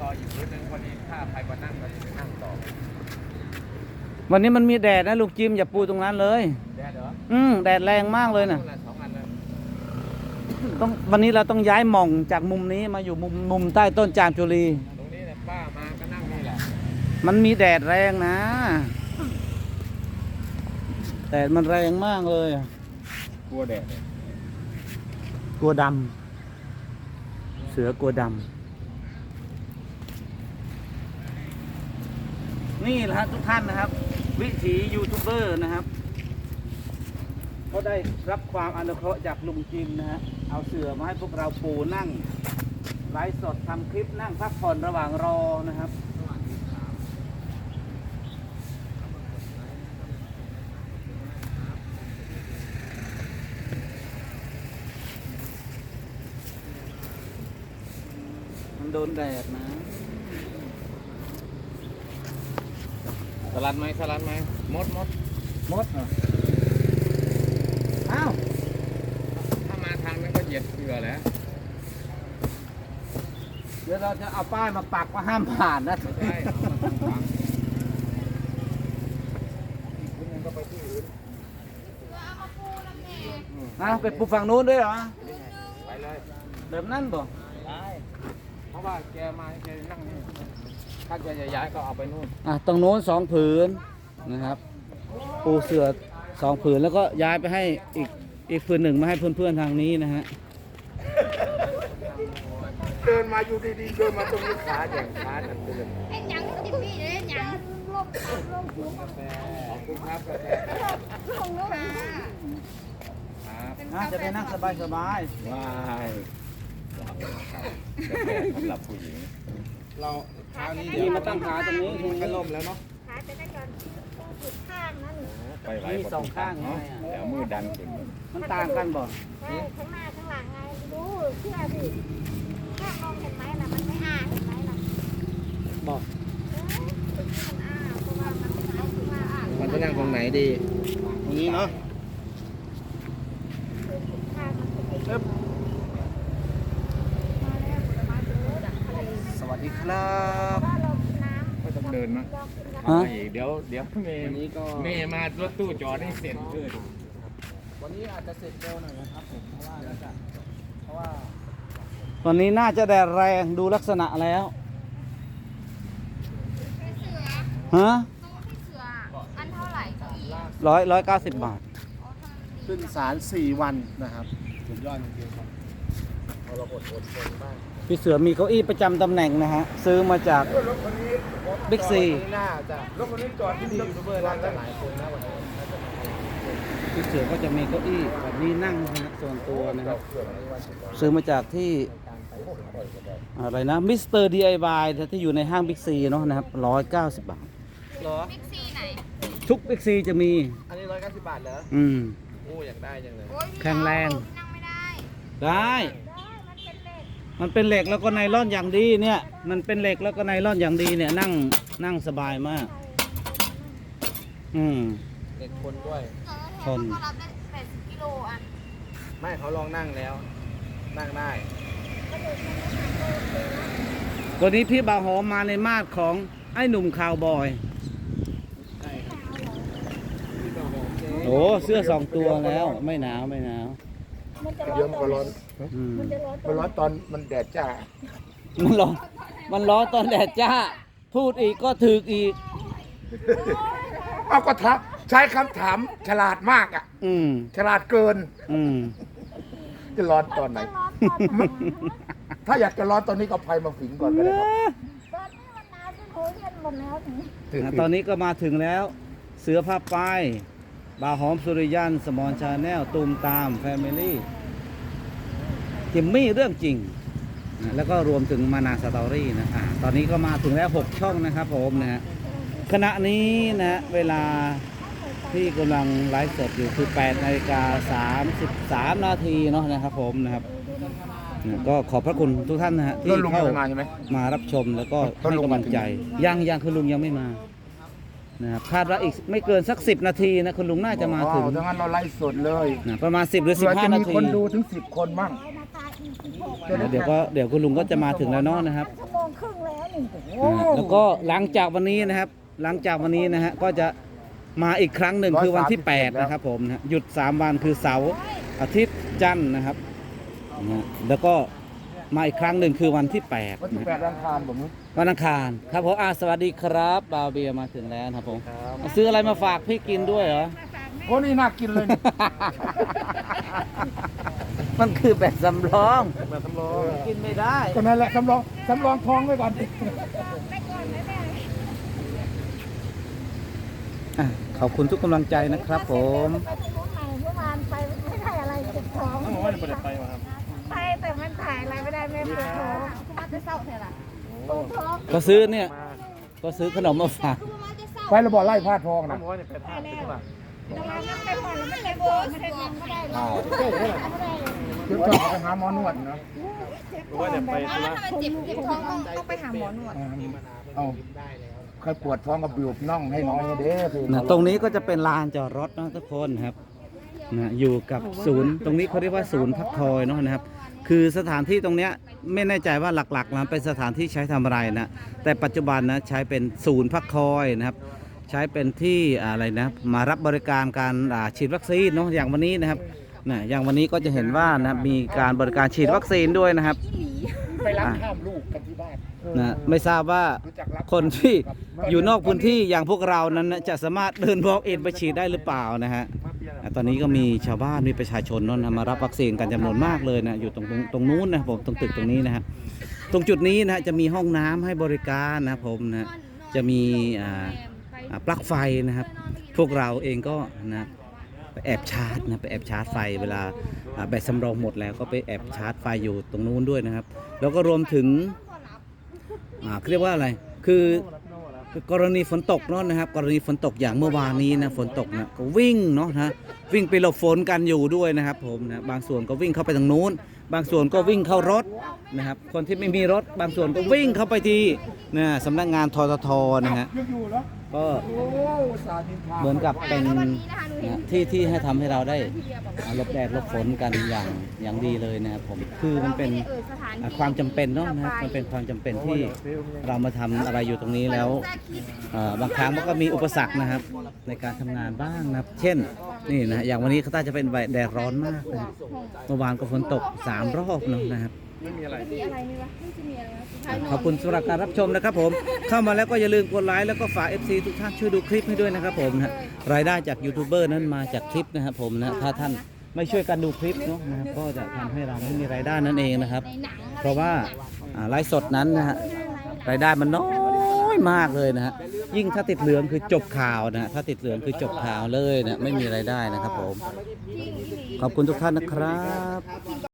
ต่ออีกพื้นหนึ่งพอดีถ้าใครมานั่งก็จะไปนั่งต่อวันนี้มันมีแดดนะลุงจิมอย่าปูตรงนั้นเลย แดดเหรออืมแดดแรงมากเลยนะนู่นสองอันเลยต้องวันนี้เราต้องย้ายหม่องจากมุมนี้มาอยู่มุมมุมใต้ต้นจามจุรี ตรงนี้เนี่ยป้ามาก็นั่งนี่แหละมันมีแดดแรงนะ แดดมันแรงมากเลยกลัวแดดเนี่ยกลัวดำเสือกลัวดำ นี่แหละฮะทุกท่านนะครับ วิถียูทูบเบอร์นะครับก็ได้รับความอนุเคราะห์จากลุงจิมนะฮะเอาเสือมาให้พวกเราปูนั่งไลฟ์สดทำคลิปนั่งพักผ่อนระหว่างรอนะครับมันโดนแดดนะ ลัดไหมสลัดไหมมดมดมดเหรออ้าวถ้ามาทางนั้นก็เหยียดเสือแหล้วเดี๋ยวเราจะเอาป้ายมาปักว่าห้ามผ่านนะใช่เอามาทางฝั่งอีกพื้นหนึ่งก็ไปที่อื่นอ้าวไปปูฝั่งนู้นด้วยเหรอไปเลยแบบนั้นบ่ได้เพราะว่าแกมาแกนั่งนี่ ถ้าแกจะย้ายก็เอาไปนู่นอะตรงโน้นสองผืนนะครับ ปูเสือสองผืนแล้วก็ย้ายไปให้อีกอีกผืนหนึ่งมาให้เพื่อนๆทางนี้นะฮะเดินมาอยู่ดีๆเดินมาตรงนี้ขาแย่งขาดันเดินไอ้หยังจิมมี่เอ้ยหยังลบลบลบกาแฟขอบคุณครับกาแฟลงแล้วค่ะครับน่าจะได้นั่งสบายว้ายกาแฟสำหรับผู้หญิงเรา เช้านี้ๆเดี๋ยวนี่มาตั้งขาตรงนี้มันก็ล่มแล้วเนาะขาจะได้ก่อนผิดข้างนั่นไปไหลมีสองข้างไงเนาะอะเดี๋ยวมือดันขึ้นมันต่างกันบ่ใช่ข้างหน้าข้างหลังไงดูเชื่อสิข้างมองเห็นไหมล่ะมันไม่อ้าเห็นไหมล่ะบอกเอ้ยมันอ้าเพราะว่ามันซ้ายข้างหน้าอ้ามันจะนั่งตรงไหนดีตรงนี้เนาะ ข้างมันจะติดมาแล้วผลไม้เยอะดักทะเล สวัสดีครับ ว่าเรากินน้ำไม่ต้องเดินมาเรากินน้ฮะ อีกเดี๋ยวเดี๋ยวเมย์วันนี้ก็ เมย์มารถตู้จอดให้เสร็จเลยวันนี้อาจจะเสร็จเร็วหน่อยนะครับผมเพราะว่าเราจะเพราะว่าตอนนี้น่าจะแดดแรงดูลักษณะแล้วำพี่เสือฮะตู้พี่เสืออันเท่าไหร่เก้าอี้ร้อยร้อยเก้าสิบบาท อ๋อทำไมมันดีขึ้นศาล4วันนะครับสุดยอดจริงๆครับพอเราอดอดทนบ้าง พี่เสือมีเก้าอี้ประจำตำแหน่งนะฮะ ซื้อมาจากบิ๊กซีวันนี้น่าจะรถคันนี้จอดที่ดียูทูบเบอร์น่าจะหลายคนนะวันนี้น่าจะหลายคนพี่เสือก็จะมีเก้าอี้แบบนี้นั่งนะฮะส่วนตัวนะครับเพื่อนในวันสุดยอดซื้อมาจากที่การไปโอ้โหอร่อยกว่าเดิมอะไรนะมิสเตอร์ดีไอบายที่อยู่ในห้างบิ๊กซีเนาะนะครับร้อยเก้าสิบบาท เหรอ บิ๊กซีไหน ทุกบิ๊กซีจะมี อันนี้190บาทเหรออืม โอ้อยากได้จังเลย โอ้ยพี่แข็งแรงพี่นั่งไม่ได้ ได้ได้ มันเป็นเหล็กมันเป็นเหล็กแล้วก็ไนล่อนอย่างดีเนี่ย มันเป็นเหล็กแล้วก็ไนล่อนอย่างดีเนี่ยนั่งนั่งสบายมาก อืมเด็กคนด้วยชนก็รับได้แปดสิบกิโลอะไม่เขาลองนั่งแล้ว นั่งได้วันนี้พี่บาวหอมมาในมาดของไอ้หนุ่มคาวบอยโอ้เสื้อสองตัวแล้วไม่หนาวไม่หนาว มันจะร้อเดี๋ยวนมันตก็อนร้อนอืมมันจะร้อนตมันอนร้อนตอนมันแดดจ้ามันร้อนมันร้อนตอนแดดจ้า พูดอีกก็ถึกอีก เอาก็ทักใช้คำถามฉลาดมากอะ อืม ฉลาดเกินอืม จะร้อนตอนไหน ร้อนตอนตอนถ้าอยากจะร้อนตอนนี้ก็เอาไฟมาฝิงก่อนก็ได้ครับนี้มันหนาวจนโหยกันหมดแล้วถึง อะตอนนี้ก็มาถึงแล้ว เสือผ้าป้าย บาวหอมสุริยัน สมอนชาแนลตูมตามแฟมิลี่จิมมี่เรื่องจริงนะแล้วก็รวมถึงมานาสตอรี่นะอะตอนนี้ก็มาถึงแล้ว 6 ช่องนะครับผมนะฮะขณะนี้นะฮะเวลาที่กำลังไลฟ์สดอยู่คือ8นาฬิกา33 นาทีเนาะนะครับผมนะครับนะก็ขอบพระคุณทุกท่านนะฮะที่ต้นลุงเข้ายังไม่มาใช่ไหมมารับชมแล้วก็ต้นให้ลุงกำลังใจยังยังคุณลุงยังไม่มา นะครับคาดว่าอีกไม่เกินสักสิบนาทีนะคุณลุงน่าจะมาถึงอ๋อดังนั้นเราไล่สดเลยนะประมาณสิบหรือสิเผื่บอห้าจะนามีทีคนดูถึงสิบคนมั่งมาตายอีกสิบหกนะเดี๋ยวก็เดี๋ยวคุณลุงก็จะมาถึงแล้วเนาะนะครับ ชั่วโมงงครึ่งแล้วนี่นะฮะแล้วก็หลังจากวันนี้นะครับ หลังจากวันนี้นะฮะก็จะมาอีกครั้งหนึ่งคือวันที่ 8 นะครับผมนะหยุด 3 วันคือเสาร์อาทิตย์จันทร์นะครับนะฮะแล้วก็มาอีกครั้งหนึ่งคือวันที่8วันที่นะแปดรังคารผม วันอังคารครับผมอาสวัสดีครับบาวเบียร์มาถึงแล้วนะครับผมซื้ออะไรมาฝากพี่กินด้วยเหรอโอ้นี่น่ากินเลยนี่มันคือแบบสำรองแบบสำรองกินไม่ได้ก็นั่นแหละสำรองสำรองท้องไว้ก่อนดิอะขอบคุณทุกกำลังใจนะครับผมไปที่นู้นมาเมื่อวานไปไม่ได้อะไรเจ็บท้องต้องบอกว่าจะไปมาครับไปแต่มันถ่ายอะไรไม่ได้แม่ปวดท้องมาจะเศร้าเท่าไหร่ปวดท้อง ก็ซื้อเนี่ย ก็ซื้อขนมมาฝาก ไประบอกไล่ผ้าทองต้อนะงบอกว่าจะไปท่าถึงว่าแต่ว่ามันไปผ่อนแล้วมันเลยปวดมันเลยนั่งไม่ได้เลยไม่ได้เลยเดี๋ยวจะเอาไปหาหมอนวดนะหรือว่าจะไปธุระเจ็บเจ็บท้องต้องไปหาหมอนวดเอาใครปวดท้องก็บีบน่องให้น้องเด้อสินะตรงนี้ก็จะเป็นลานจอดรถนะทุกคนครับ นะอยู่กับศูนย์ตรงนี้เขาเรียกว่าศูนย์พักคอยเนาะนะครับ คือสถานที่ตรงเนี้ยไม่แน่ใจว่าหลักๆนะเป็นสถานที่ใช้ทำอะไรนะแต่ปัจจุบันนะใช้เป็นศูนย์พักคอยนะครับ ใช้เป็นที่อะไรนะมารับบริการการอ่าฉีดวัคซีนเนาะอย่างวันนี้นะครับนะอย่างวันนี้ก็จะเห็นว่านะมีการบริการฉีดวัคซีนด้วยนะครับไปรับข้ามลูกกันที่บ้านนะไม่ทราบว่ารู้จักรับคนที่อยู่นอกพื้นที่อย่างพวกเรานั้นนะจะสามารถเดินบอกเอ็นไปฉีดได้หรือเปล่านะฮะอะ ตอนนี้ก็มีชาวบ้านมีประชาชนนนนะมารับวัคซีนกันจำนวนมากเลยนะอยู่ตรงตรงตรงนู้นนะผมตรงตึกตรงนี้นะฮะตรงจุดนี้นะจะมีห้องน้ำให้บริการนะผมนะจะมีปลั๊กไฟนะครับ พวกเราเองก็นะไปแอบชาร์จนะไปแอบชาร์จไฟเวลาแบตสำรองหมดแล้วก็ไปแอบชาร์จไฟอยู่ตรงนู้นด้วยนะครับ แล้วก็รวมถึงอ่าเรียกว่าอะไรคือคือ กรณีฝนตกเนาะนะครับ กรณีฝนตกอย่างเมื่อวานนี้นะฝนตกนะก็วิ่งเนาะนะ วิ่งไปหลบฝนกันอยู่ด้วยนะครับผมนะบางส่วนก็วิ่งเข้าไปทางนู้น บางส่วนก็วิ่งเข้ารถนะครับ คนที่ไม่มีรถ บางส่วนก็วิ่งเข้าไปที่นะสำนักงานทททนะฮะก็เหมือนกับเป็นนะที่ที่ให้ทำให้เราได้หลบแดดหลบฝนกันอย่างอย่างดีเลยนะครับผมคือมันเป็นความจำเป็นเนาะนะมันเป็นความจำเป็นที่เรามาทำอะไรอยู่ตรงนี้แล้วบางครั้งมันก็มีอุปสรรคนะครับ ในการทำงานบ้างนะครับ เช่นนี่นะอย่างวันนี้เขาต้าจะเป็นแดดร้อนมากนะครับเมื่อวานก็ฝนตกสามรอบเนอะนะครับไม่มีอะไรขอบคุณสำหรับการรับชมนะครับผม เข้ามาแล้วก็อย่าลืมกดไลค์แล้วก็ฝาก FC ทุกท่านช่วยดูคลิปให้ด้วยนะครับผมนะรายได้จากยูทูบเบอร์นั้นมาจากคลิปนะครับผมนะถ้าท่านไม่ช่วยกันดูคลิปเนาะนะครับก็จะทำให้เราไม่มีรายได้นั่นเองนะครับ เพราะว่าอ่าไลฟ์สดนั้นนะฮะรายได้มันน้อย มากเลยนะฮะยิ่งถ้าติดเหลืองคือจบข่าวนะฮะถ้าติดเหลืองคือจบข่าวเลยนะไม่มีรายได้นะครับผม ขอบคุณทุกท่านนะครับ